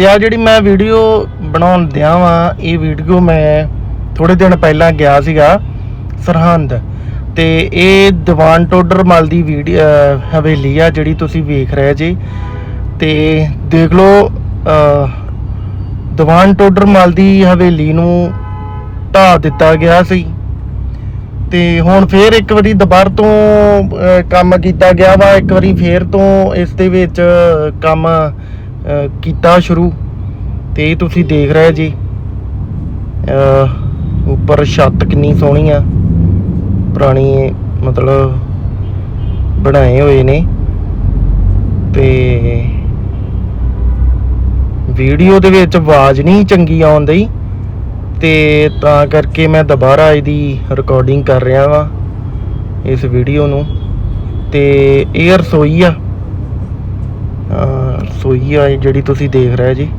ਤੇ ਜਿਹੜੀ ਮੈਂ ਵੀਡੀਓ ਬਣਾਉਣ ਦਿਆਂ ਵਾਂ, ਇਹ ਵੀਡੀਓ ਮੈਂ ਥੋੜੇ ਦਿਨ ਪਹਿਲਾਂ ਗਿਆ ਸੀਗਾ ਸਰਹੰਦ ਤੇ ਇਹ ਦੀਵਾਨ ਟੋਡਰ ਮਲ ਦੀ ਵੀਡੀਓ ਹਵੇਲੀ ਆ ਜਿਹੜੀ ਤੁਸੀਂ ਵੇਖ ਰਹੇ ਜੀ। ਤੇ ਦੇਖ ਲਓ ਦੀਵਾਨ ਟੋਡਰ ਮਲ ਦੀ ਹਵੇਲੀ ਨੂੰ ਢਾਹ ਦਿੱਤਾ ਗਿਆ ਸੀ। ਤੇ ਹੁਣ ਫੇਰ ਇੱਕ ਵਾਰੀ ਦੁਬਾਰਾ ਤੋਂ ਕੰਮ ਕੀਤਾ ਗਿਆ ਵਾ, ਇੱਕ ਵਾਰੀ ਫੇਰ ਤੋਂ ਇਸ ਦੇ ਵਿੱਚ ਕੰਮ ਕੀਤਾ ਸ਼ੁਰੂ ਤੇ ਤੁਸੀਂ ਦੇਖ ਰਹੇ ਜੀ। ਉੱਪਰ ਛੱਤ ਕਿੰਨੀ ਸੋਹਣੀ ਆ। ਪੁਰਾਣੀ ਮਤਲਬ ਬਣਾਏ ਹੋਏ ਨੇ। ਤੇ ਵੀਡੀਓ ਦੇ ਵਿੱਚ ਆਵਾਜ਼ ਨਹੀਂ ਚੰਗੀ ਆਉਂਦੀ ਤੇ ਤਾਂ ਕਰਕੇ ਮੈਂ ਦੁਬਾਰਾ ਇਹਦੀ ਰਿਕਾਰਡਿੰਗ ਕਰ ਰਿਹਾ ਵਾਂ ਇਸ ਵੀਡੀਓ ਨੂੰ। ਤੇ ਇਹ ਰਸੋਈ ਆ। ਰਸੋਈ ਆ ਜਿਹੜੀ ਤੁਸੀਂ ਦੇਖ ਰਹੇ ਜੀ।